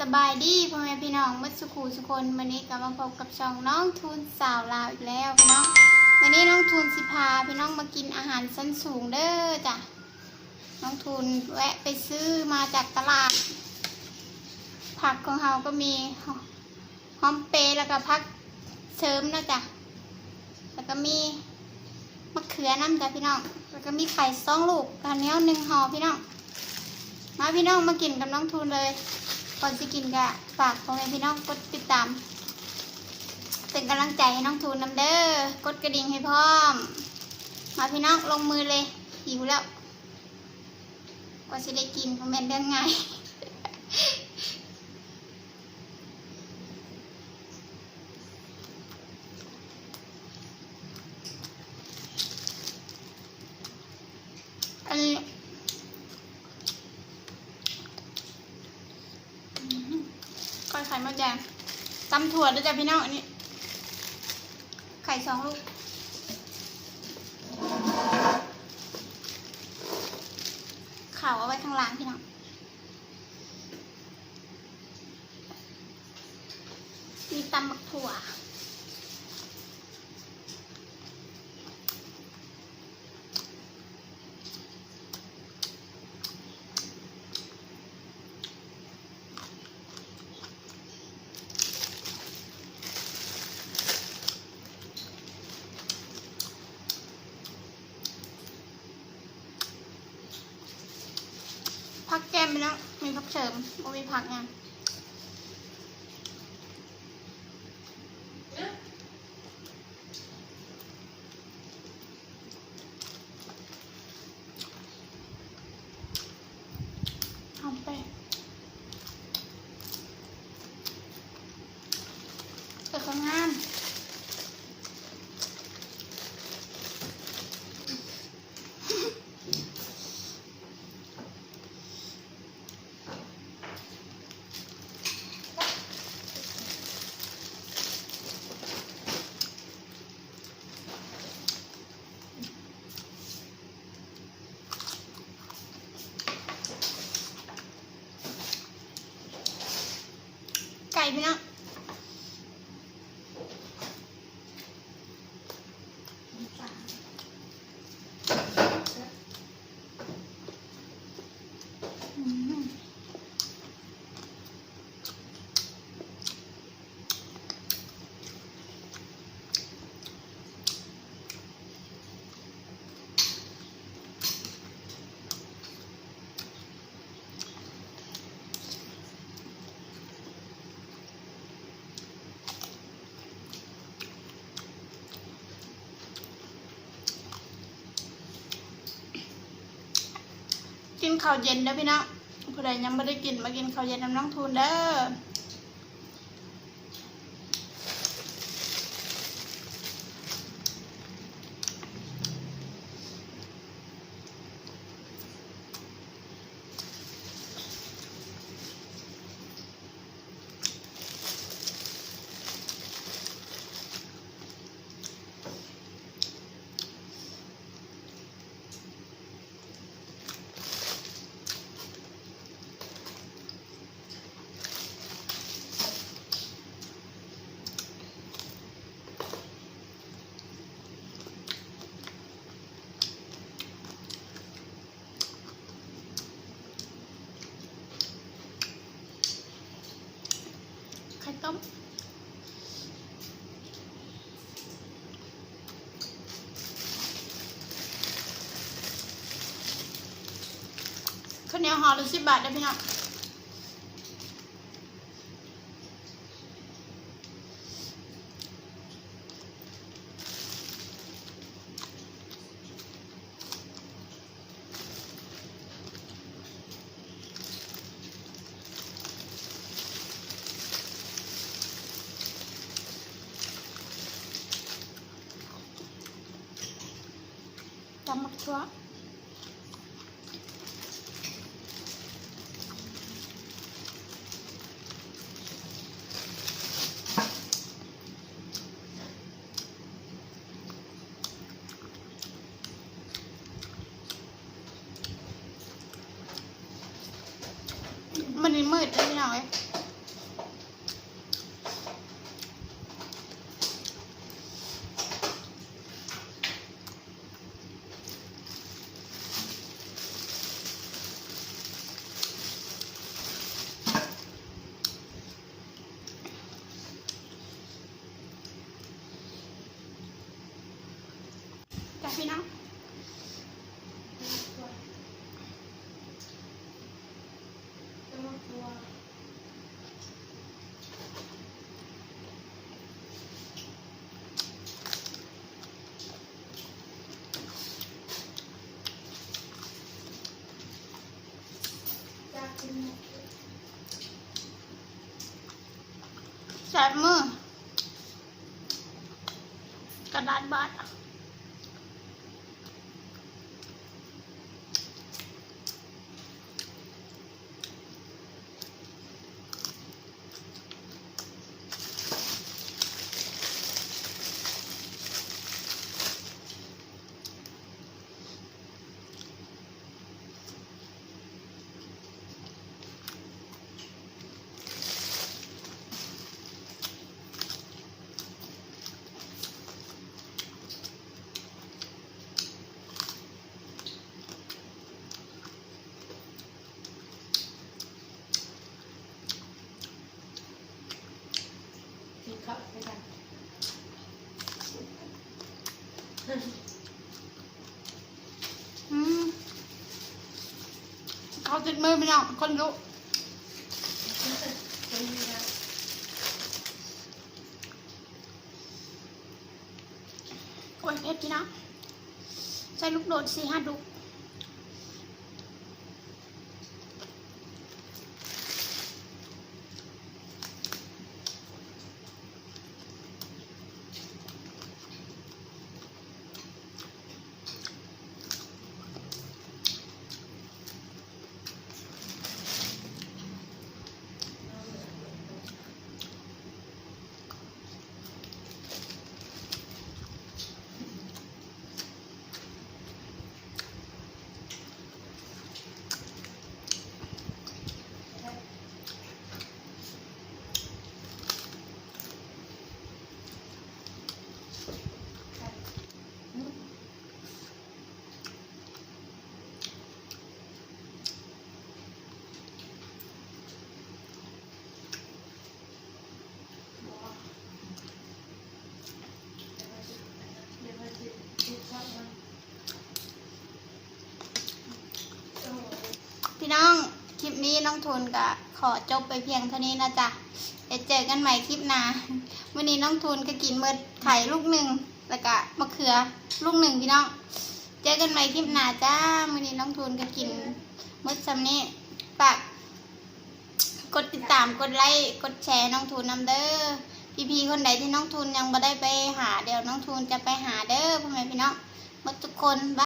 สบายดีพ่อแม่พี่น้องมัดสุขูสุคนวันนี้กลับมาพบกับช่องน้องทูนสาวลาวอีกแล้วพี่น้องวันนี้น้องทูนสิพาพี่น้องมากินอาหารชั้นสูงเด้อจ้ะน้องทูนแวะไปซื้อมาจากตลาด ผักของเราก็มีหอมเปรย์แล้วก็ผักเสริมนะจ๊ะแล้วก็มีมะเขือน้ำจ้ะพี่น้องแล้วก็มีไข่สองลูกกันเนี้ยหนึ่งห่อพี่น้องมาพี่น้องมากินกับน้องทูนเลย ก่อนจะกินกะฝากพ่อแม่พี่น้องกดติดตาม เป็นกำลังใจให้น้องทูนน้ำเด้อกดกระดิ่งให้พร้อม มาพี่น้องลงมือเลยหิวแล้วกว่าจะได้กินคอมเมนต์เรื่องง่าย อันนี้ จ้ะตำถั่วด้วยจ้ะพี่น้องอันนี้ ไข่สองลูกข่าวเอาไว้ข้างล่างพี่น้องมีตำบักถั่ว แก้มไปแล้วมีพักเสริมบ่มีพักไงเอาไปเปิดข้างงาม ไก่พี่ กินข้าวเย็นเด้อพี่น้องผู้ใดยังไม่ได้กินมากินข้าวเย็นน้ำน้องทูนเด้อาวเหนียวห่อละสิบบาทได้พี่น้องตำมั มันมืดเลยพี่น้องเอ้ย พี่น้อง แสบมือกระดาษบาดกิน เขาติดมือไปเน้องคนรู้โอ้ยเผ็ดพี่นะใส่ลูกโดดสี่ห้าดุก เดี๋ยวมาจิกินข้าวมัน พี่น้องคลิป นี้น้องทุนก็ขอจบไปเพียงเท่านี้นะจ๊ะเดี๋ยวเจอกันใหม่คลิปหน้าวันนี้น้องทุนก็กินเมื่อไข่ลูกหนึ่งแล้วก็มะเขือลูกหนึ่งพี่น้อง เจอกันใหม่คลิปหน้าจ้าวันนี้น้องทุนก็กินเมื่อสำนี้ฝากกดติดตามกดไลค์กดแชร์น้องทุนนำเด้อพี่ๆคนใดที่น้องทุนยังไม่ได้ไปหาเดี๋ยวน้องทุนจะไปหาเด้อพ่อแม่พี่น้องหมดทุกคนบา